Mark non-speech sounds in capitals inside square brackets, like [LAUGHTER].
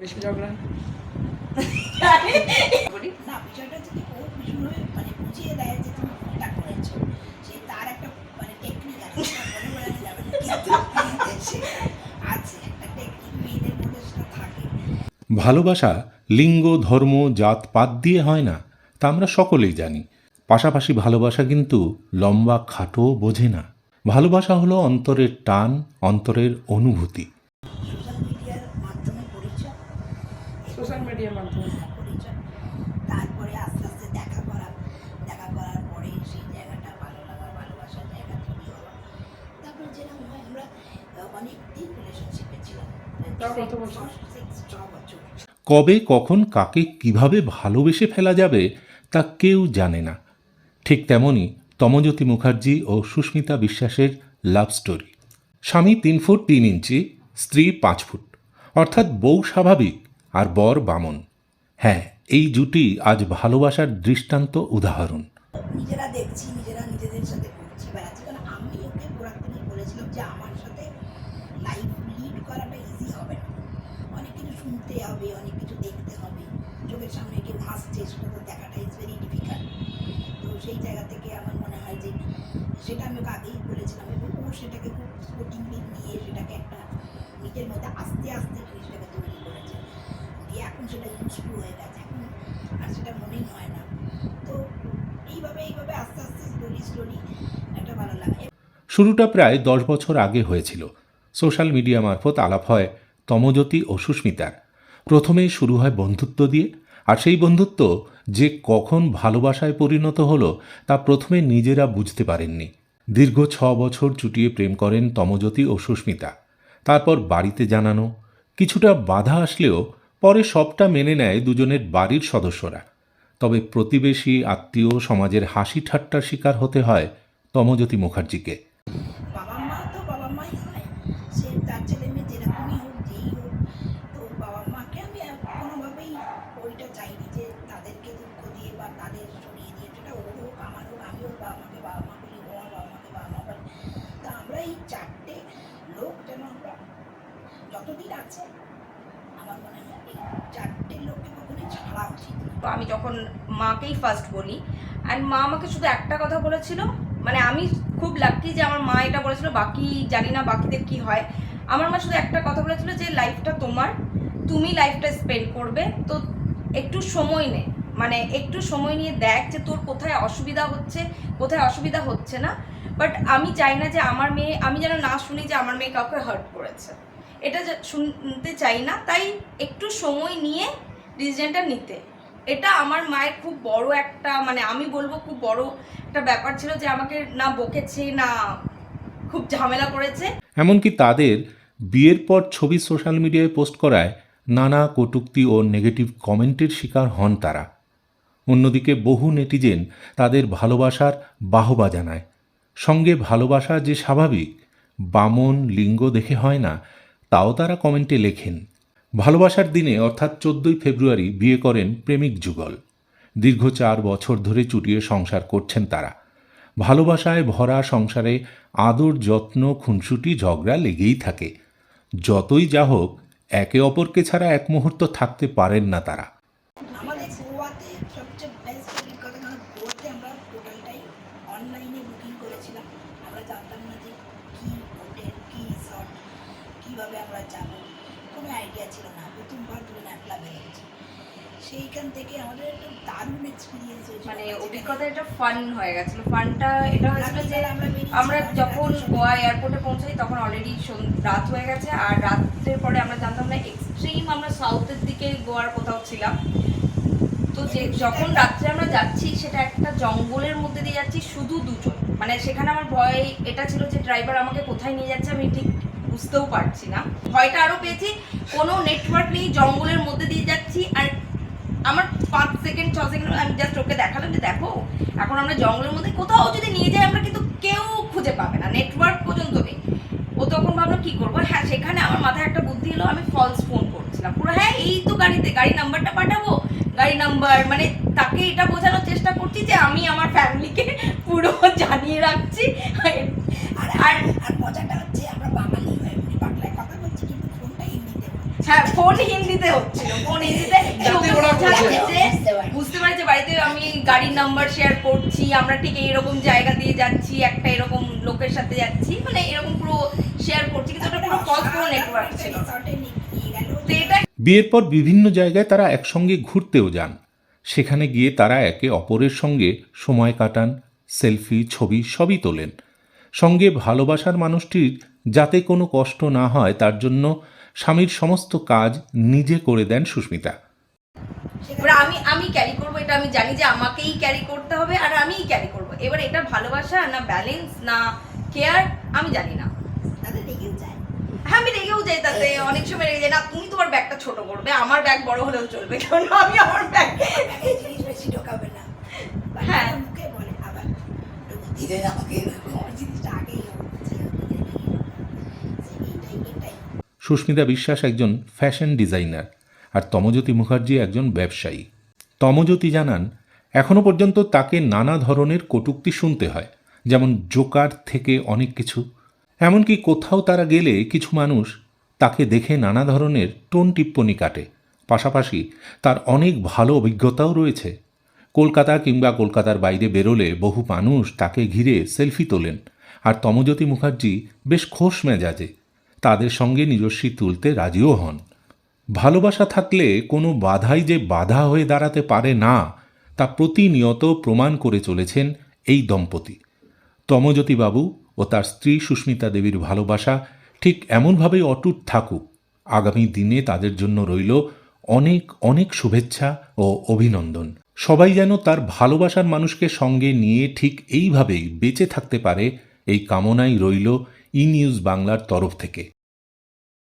বেশি ঝগড়া না? বিষয়টা যদি ও ভীষণভাবে মানে বুঝিয়ে দেয় যে তুমি ভুলটা করেছ। সেই তার একটা মানে টেকনিক আছে সেটা বলে যাবে না। কিন্তু সেটা আছে। একটা টেকনিক মেয়েদের মধ্যে সেটা থাকে। ভালোবাসা লিঙ্গ ধর্ম জাত পাত দিয়ে হয় না তা আমরা সকলেই জানি। পাশাপাশি ভালোবাসা কিন্তু লম্বা খাটো বোঝে না। ভালোবাসা হলো অন্তরের টান অন্তরের অনুভূতি। কবে, কখন, কাকে কীভাবে ভালোবেসে ফেলা যাবে তা কেউ জানে না। ঠিক তেমনি তমজ্যোতি মুখার্জি ও সুস্মিতা বিশ্বাসের লাভ স্টোরি স্বামী তিন ফুট তিন ইঞ্চি, স্ত্রী পাঁচ ফুট। অর্থাৎ বউ স্বাভাবিক আর বর বামন। হ্যাঁ এই জুটি আজ ভালোবাসার দৃষ্টান্ত উদাহরণ নিজেরা নিজেদের সাথে ঘুরছি বেড়াচ্ছি কারণ আমি ওকে গোড়ার থেকে বলেছিলাম যে আমার সাথে লাইফ লিড করাটা ইজি হবে না অনেক কিছু শুনতে হবে অনেক কিছু দেখতে হবে চোখের সামনে কেউ হাসছে সেটা দেখাটা ইজ ভেরি ডিফিকাল্ট তো সেই জায়গা থেকে আমার মনে হয় যে সেটা আমি ওকে আগেই বলেছিলাম এবং ও সেটাকে খুব স্পোর্টিংলি নিয়ে সেটাকে একটা নিজের মধ্যে আস্তে আস্তে জিনিসটাকে তৈরি করেছে। দিয়ে এখন সেটা ইউজফুল হয়ে গেছে। এখন আর সেটা মনেই হয় না। তো এইভাবে এইভাবে আস্তে আস্তে স্লোলি স্লোলি একটা ভালো লাগে। শুরুটা প্রায় দশ বছর আগে হয়েছিল। সোশ্যাল মিডিয়া মারফত আলাপ হয় তমজ্যোতি ও সুস্মিতার। প্রথমেই শুরু হয় বন্ধুত্ব দিয়ে আর সেই বন্ধুত্ব যে কখন ভালোবাসায় পরিণত হলো তা প্রথমে নিজেরা বুঝতে পারেননি। দীর্ঘ ছ বছর চুটিয়ে প্রেম করেন তমজ্যোতি ও সুস্মিতা। তারপর বাড়িতে জানানো। কিছুটা বাধা আসলেও পরে সবটা মেনে নেয় দুজনের বাড়ির সদস্যরা। তবে প্রতিবেশী, আত্মীয়, সমাজের হাসি ঠাট্টার শিকার হতে হয় তমজ্যোতি মুখার্জিকে। এই চারটে লোক যেন আমরা যতদিন আছে, আমার মনে হয় এই চারটে লোককে কখনোই ছাড়া উচিত আমি যখন মাকেই ফার্স্ট বলি অ্যান্ড মা আমাকে শুধু একটা কথা বলেছিল মানে আমি খুব লাকি যে আমার মা এটা বলেছিল, বাকি জানি না বাকিদের কি হয়, আমার মা শুধু একটা কথা বলেছিল যে লাইফটা তোমার, তুমি লাইফটা স্পেন্ড করবে, তো একটু সময় নে। মানে একটু সময় নিয়ে দেখ যে তোর কোথায় অসুবিধা হচ্ছে, কোথায় অসুবিধা হচ্ছে না। বাট আমি চাই না যে আমার মেয়ে, আমি যেন না শুনি যে আমার মেয়ে কাউকে হার্ট করেছে। এটা শুনতে চাই না, তাই একটু সময় নিয়ে ডিসিশনটা নিতে। এটা আমার মায়ের খুব বড় একটা মানে আমি বলব খুব বড় একটা ব্যাপার ছিল যে আমাকে না বকেছে, না খুব ঝামেলা করেছে। এমনকি তাদের বিয়ের পর ছবি সোশ্যাল মিডিয়ায় পোস্ট করায় নানা কটূক্তি ও নেগেটিভ কমেন্টের শিকার হন তারা। অন্যদিকে বহু নেটিজেন তাদের ভালোবাসার বাহবা জানায়। সঙ্গে ভালোবাসা যে স্বাভাবিক, বামন, লিঙ্গ দেখে হয় না, তাও তারা কমেন্টে লেখেন, ভালোবাসার দিনে অর্থাৎ চোদ্দই ফেব্রুয়ারি বিয়ে করেন প্রেমিক যুগল। দীর্ঘ চার বছর ধরে চুটিয়ে সংসার করছেন তারা। ভালোবাসায় ভরা সংসারে আদর, যত্ন, খুনসুটি, ঝগড়া লেগেই থাকে। যতই যা হোক, একে অপরকে ছাড়া এক মুহূর্ত থাকতে পারেন না তারা আমাদের গোয়াতে সবচেয়ে বেস্ট অভিজ্ঞতা কারণ গোয়াতে আমরা টোটালটাই অনলাইনে বুকিং করেছিলাম আমরা জানতাম না যে কী হোটেল কী রিসর্ট কীভাবে আমরা যাব? কোনো আইডিয়া ছিল না। প্রথমবার দুজন একলা বেরোচ্ছি সেইখান থেকে আমাদের একটা দারুণ এক্সপিরিয়েন্স হয়েছিল। মানে অভিজ্ঞতা এটা ফান হয়ে গেছিল। ফানটা এটা হয়েছিল যে আমরা যখন গোয়া এয়ারপোর্টে পৌঁছাই তখন অলরেডি রাত হয়ে গেছে। আর রাতের পরে আমরা জানতাম না এক্সট্রিম আমরা সাউথের দিকে গোয়ার কোথাও ছিলাম। তো যে যখন রাত্রে আমরা যাচ্ছি সেটা একটা জঙ্গলের মধ্যে দিয়ে যাচ্ছি শুধু দুজন। মানে সেখানে আমার ভয় এটা ছিল যে ড্রাইভার আমাকে কোথায় নিয়ে যাচ্ছে আমি ঠিক বুঝতেও পারছি না। ভয়টা আরও পেয়েছি, কোনো নেটওয়ার্ক নেই, জঙ্গলের মধ্যে দিয়ে যাচ্ছি, আর আমার পাঁচ সেকেন্ড ছ সেকেন্ড আমি জাস্ট ওকে দেখালাম যে দেখো, এখন আমরা জঙ্গলের মধ্যে কোথাও যদি নিয়ে যাই, আমরা কিন্তু কেউ খুঁজে পাবে না নেটওয়ার্ক পর্যন্ত নেই। ও তখন ভাবলো, কি করব? হ্যাঁ সেখানে আমার মাথায় একটা বুদ্ধি এলো, আমি ফলস ফোন করছিলাম। পুরো হ্যাঁ এই তো গাড়িতে গাড়ি নাম্বারটা পাঠাবো গাড়ি নাম্বার মানে তাকে এটা বোঝানোর চেষ্টা করছি যে আমি আমার ফ্যামিলিকে পুরো [LAUGHS] জানিয়ে রাখছি। আর আর মজাটা হচ্ছে আমরা বাঙালি হয়ে উনি বাংলায় কথা বলছি কিন্তু ফোনটা হিন্দিতে বলছি। হ্যাঁ ফোন হিন্দিতে হচ্ছিল ফোন হিন্দিতে বুঝতে পারে। পারি যে বাড়িতে আমি গাড়ির নাম্বার শেয়ার করছি আমরা ঠিক এইরকম জায়গা দিয়ে যাচ্ছি একটা এরকম লোকের সাথে যাচ্ছি মানে এরকম পুরো শেয়ার করছি কিন্তু ওটা পুরো ফলস কোনো নেটওয়ার্ক ছিল। বিয়ের পর বিভিন্ন জায়গায় তারা একসঙ্গে ঘুরতেও যান। সেখানে গিয়ে তারা একে অপরের সঙ্গে সময় কাটান সেলফি ছবি সবই তোলেন। সঙ্গে ভালোবাসার মানুষটির যাতে কোনো কষ্ট না হয় তার জন্য স্বামীর সমস্ত কাজ নিজে করে দেন সুস্মিতা। এবার আমি আমি ক্যারি করব এটা আমি জানি যে আমাকেই ক্যারি করতে হবে আর আমিই ক্যারি করব। এবার এটা ভালোবাসা না ব্যালেন্স না কেয়ার আমি জানি না। তাদের রেগেও যায়। হ্যাঁ আমি রেগেও যাই তাতে। অনেক সময় রেগে যাই না তুমি তোমার ব্যাগটা ছোট করবে আমার ব্যাগ বড় হলেও চলবে কারণ আমি আমার ব্যাগ জিনিস বেশি ঢোকাবে না। হ্যাঁ। মুখে বলে আবার। দেয় আমাকে আমার জিনিসটা আগেই হচ্ছে এইটাই এটাই সুস্মিতা বিশ্বাস একজন ফ্যাশন ডিজাইনার আর তমজ্যোতি মুখার্জি একজন ব্যবসায়ী। তমজ্যোতি জানান এখনও পর্যন্ত তাকে নানা ধরনের কটূক্তি শুনতে হয়, যেমন জোকার থেকে অনেক কিছু। এমনকি কোথাও তারা গেলে কিছু মানুষ তাকে দেখে নানা ধরনের টোন টিপ্পনি কাটে। পাশাপাশি তার অনেক ভালো অভিজ্ঞতাও রয়েছে। কলকাতা কিংবা কলকাতার বাইরে বেরোলে বহু মানুষ তাকে ঘিরে সেলফি তোলেন। আর তমজ্যোতি মুখার্জি বেশ খোশ মেজাজে তাদের সঙ্গে নিজস্বী তুলতে রাজিও হন। ভালোবাসা থাকলে কোনো বাধাই যে বাধা হয়ে দাঁড়াতে পারে না, তা প্রতিনিয়ত প্রমাণ করে চলেছেন এই দম্পতি। তমজ্যোতিবাবু ও তার স্ত্রী সুস্মিতা দেবীর ভালোবাসা ঠিক এমনভাবেই অটুট থাকুক। আগামী দিনে তাদের জন্য রইল অনেক অনেক শুভেচ্ছা ও অভিনন্দন। সবাই যেন তার ভালোবাসার মানুষকে সঙ্গে নিয়ে ঠিক এইভাবেই বেঁচে থাকতে পারে, এই কামনাই রইল ই নিউজ বাংলার তরফ থেকে।